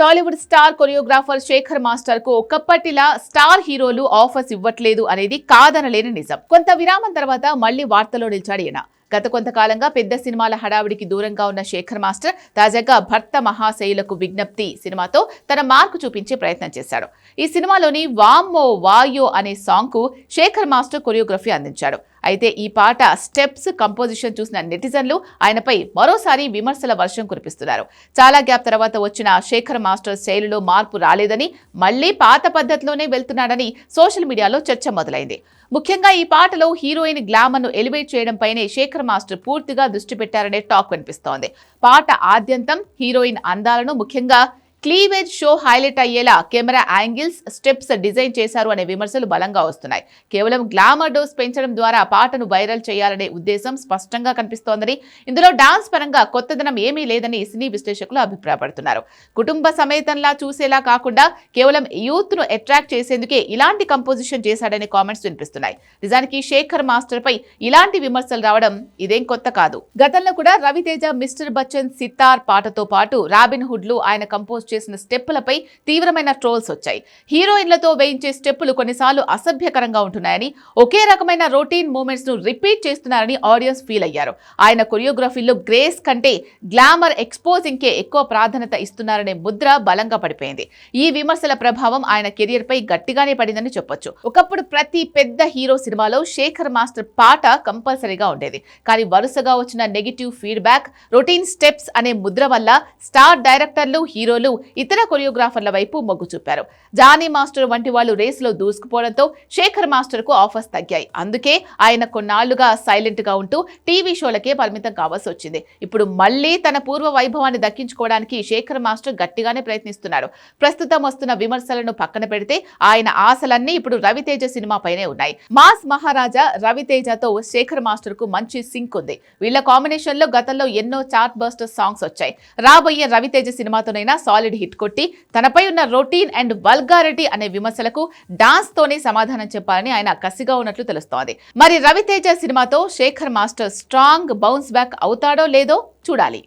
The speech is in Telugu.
టాలీవుడ్ స్టార్ కొరియోగ్రాఫర్ శేఖర్ మాస్టర్కు ఒకప్పటిలా స్టార్ హీరోలు ఆఫర్స్ ఇవ్వట్లేదు అనేది కాదనలేని నిజం. కొంత విరామం తర్వాత మళ్ళీ వార్తలో నిలిచాడు ఈయన. గత కొంతకాలంగా పెద్ద సినిమాల హడావిడికి దూరంగా ఉన్న శేఖర్ మాస్టర్ తాజాగా భర్త మహాశైలకు విజ్ఞప్తి సినిమాతో తన మార్కు చూపించే ప్రయత్నం చేశాడు. ఈ సినిమాలోని వామ్మో వాయో అనే సాంగ్కు శేఖర్ మాస్టర్ కొరియోగ్రఫీ అందించాడు. అయితే ఈ పాట స్టెప్స్ కంపోజిషన్ చూసిన నెటిజన్లు ఆయనపై మరోసారి విమర్శల వర్షం కురిపిస్తున్నారు. చాలా గ్యాప్ తర్వాత వచ్చిన శేఖర్ మాస్టర్ శైలిలో మార్పు రాలేదని మళ్ళీ పాత పద్ధతిలోనే వెళ్తున్నాడని సోషల్ మీడియాలో చర్చ మొదలైంది. ముఖ్యంగా ఈ పాటలో హీరోయిన్ గ్లామర్ను ఎలివేట్ చేయడంపైనే శేఖర్ మాస్టర్ పూర్తిగా దృష్టి పెట్టారనే టాక్ వినిపిస్తోంది. పాట ఆద్యంతం హీరోయిన్ అందాలను ముఖ్యంగా క్లీవేజ్ షో హైలైట్ అయ్యేలా కెమెరా యాంగిల్స్ స్టెప్స్ డిజైన్ చేశారు అనే విమర్శలు బలంగా వస్తున్నాయి. కేవలం గ్లామర్ డోస్ పెంచడం ద్వారా పాటను వైరల్ చేయాలనే ఉద్దేశం స్పష్టంగా కనిపిస్తోందని ఇందులో డాన్స్ పరంగా కొత్తదనం ఏమీ లేదని సినీ విశ్లేషకులు అభిప్రాయపడుతున్నారు. కుటుంబ సమేతంలా చూసేలా కాకుండా కేవలం యూత్ను అట్రాక్ట్ చేసేందుకే ఇలాంటి కంపోజిషన్ చేశాడనే కామెంట్స్ వినిపిస్తున్నాయి. నిజానికి శేఖర్ మాస్టర్ పై ఇలాంటి విమర్శలు రావడం ఇదేం కొత్త కాదు. గతంలో కూడా రవితేజ మిస్టర్ బచ్చన్ సితార్ పాటతో పాటు రాబిన్ హుడ్లు ఆయన కంపోజ్ చేసిన స్టెప్పులపై తీవ్రమైన ట్రోల్స్ వచ్చాయి. హీరోయిన్లతో వేయించే స్టెప్పులు కొన్నిసార్లు అసభ్యకరంగా ఉంటున్నాయని ఒకే రకమైన రొటీన్ మూమెంట్స్ను రిపీట్ చేస్తున్నారని ఆడియన్స్ ఫీల్ అయ్యారు. ఆయన కొరియోగ్రఫీలో గ్రేస్ కంటే గ్లామర్ ఎక్స్పోజింగ్ కే ఎక్కువ ప్రాధాన్యత ఇస్తున్నారనే ముద్ర బలంగా పడిపోయింది. ఈ విమర్శల ప్రభావం ఆయన కెరియర్ పై గట్టిగానే పడిందని చెప్పొచ్చు. ఒకప్పుడు ప్రతి పెద్ద హీరో సినిమాలో శేఖర్ మాస్టర్ పాట కంపల్సరీగా ఉండేది. కానీ వరుసగా వచ్చిన నెగిటివ్ ఫీడ్బ్యాక్ రొటీన్ స్టెప్స్ అనే ముద్ర వల్ల స్టార్ డైరెక్టర్లు హీరోలు ఇతర కొరియోగ్రాఫర్ల వైపు మొగ్గు చూపారు. జానీ మాస్టర్ వంటి వాళ్ళు రేసులో దూసుకుపోవడంతో శేఖర్ మాస్టర్కు ఆఫర్స్ తగ్గాయి. అందుకే ఆయన కొన్నాళ్ళుగా సైలెంట్గా ఉంటూ టీవీ షోలకే పరిమితం కావాల్సి వచ్చింది. ఇప్పుడు మళ్ళీ తన పూర్వ వైభవాన్ని దక్కించుకోవడానికి శేఖర్ మాస్టర్ గట్టిగానే ప్రయత్నిస్తున్నారు. ప్రస్తుతం వస్తున్న విమర్శలను పక్కన పెడితే ఆయన ఆశలన్నీ ఇప్పుడు రవితేజ సినిమాపైనే ఉన్నాయి. మాస్ మహారాజా రవితేజతో శేఖర్ మాస్టర్కు మంచి సింక్ ఉంది. వీళ్ళ కాంబినేషన్లో గతంలో ఎన్నో చార్ట్ బస్టర్ సాంగ్స్ వచ్చాయి. రాబోయే రవితేజ సినిమాతోనైనా సాలిడ్ హిట్ కొట్టి తనపై ఉన్న రొటీన్ అండ్ వల్గారిటీ అనే విమర్శలకు డాన్స్ తోనే సమాధానం చెప్పాలని ఆయన కసిగా ఉన్నట్లు తెలుస్తోంది. మరి రవితేజ సినిమాతో Shekhar master strong bounce back అవుతాడో లేదో చూడాలి.